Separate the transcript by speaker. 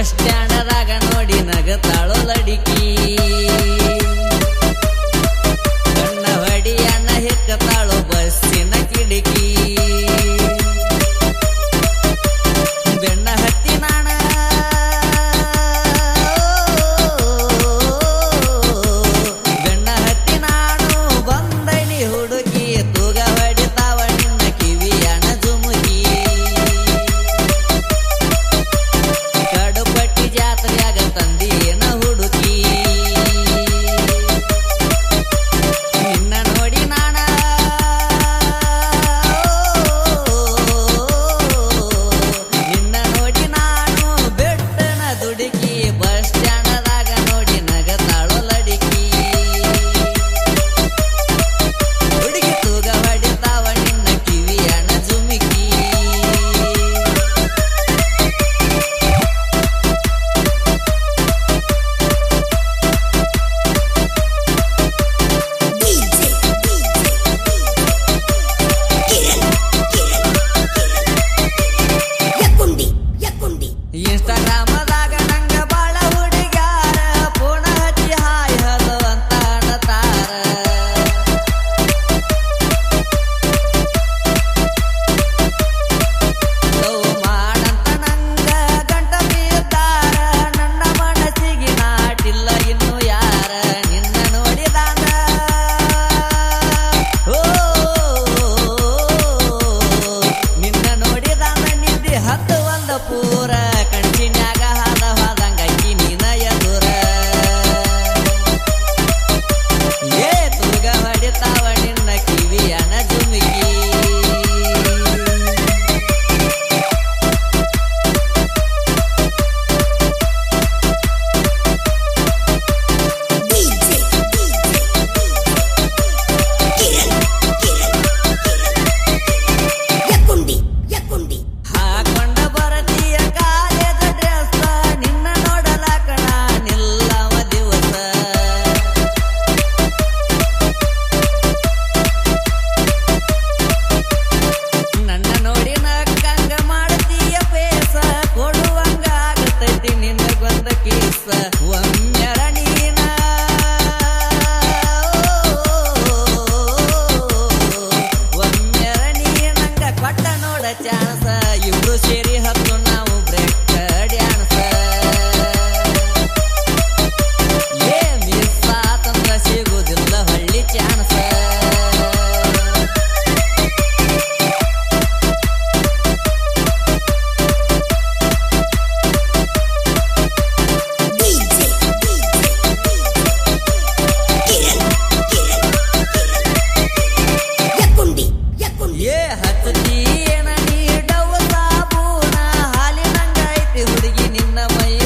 Speaker 1: bus ಸ್ಟ್ಯಾಂಡದಾಗ ನೋಡಿ ನಗತಾಳೋ ಲಡಿಕಿ மனமை